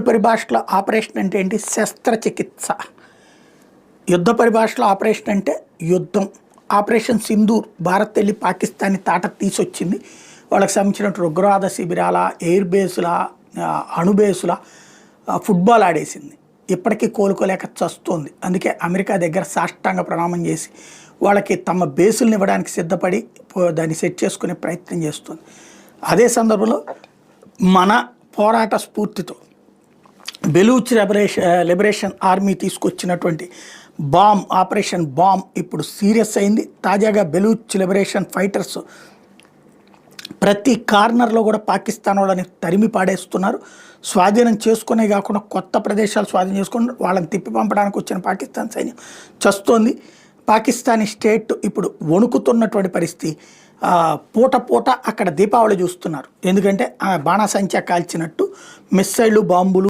పరిభాషలో ఆపరేషన్ అంటే ఏంటి? శస్త్రచికిత్స. యుద్ధ పరిభాషలో ఆపరేషన్ అంటే యుద్ధం. ఆపరేషన్ సింధూర్ భారత్ వెళ్ళి పాకిస్తాన్ని తాట తీసొచ్చింది. వాళ్ళకి సంబంధించిన ఉగ్రవాద శిబిరాల ఎయిర్ బేసుల అణుబేసుల అణు బేసుల ఫుట్బాల్ ఆడేసింది. ఇప్పటికీ కోలుకోలేక చస్తోంది. అందుకే అమెరికా దగ్గర సాష్టాంగ ప్రణామం చేసి వాళ్ళకి తమ బేసుల్ని ఇవ్వడానికి సిద్ధపడి పో- దాన్ని సెట్ చేసుకునే ప్రయత్నం చేస్తుంది. అదే సందర్భంలో మన పోరాట స్ఫూర్తితో బెలూచ్ లెబరేషన్ లిబరేషన్ ఆర్మీ తీసుకొచ్చినటువంటి బామ్ ఆపరేషన్ బామ్ ఇప్పుడు సీరియస్ అయింది. తాజాగా బెలూచ్ లిబరేషన్ ఫైటర్స్ ప్రతి కార్నర్లో కూడా పాకిస్తాన్ వాళ్ళని తరిమి పాడేస్తున్నారు. స్వాధీనం చేసుకునే కాకుండా కొత్త ప్రదేశాలు స్వాధీనం చేసుకుని వాళ్ళని తిప్పి పంపడానికి వచ్చిన పాకిస్తాన్ సైన్యం చస్తోంది. పాకిస్తానీ స్టేట్ ఇప్పుడు వణుకుతున్నటువంటి పరిస్థితి. పూట పూట అక్కడ దీపావళి చూస్తున్నారు. ఎందుకంటే ఆ బాణాసంచా కాల్చినట్టు మిస్సైళ్ళు బాంబులు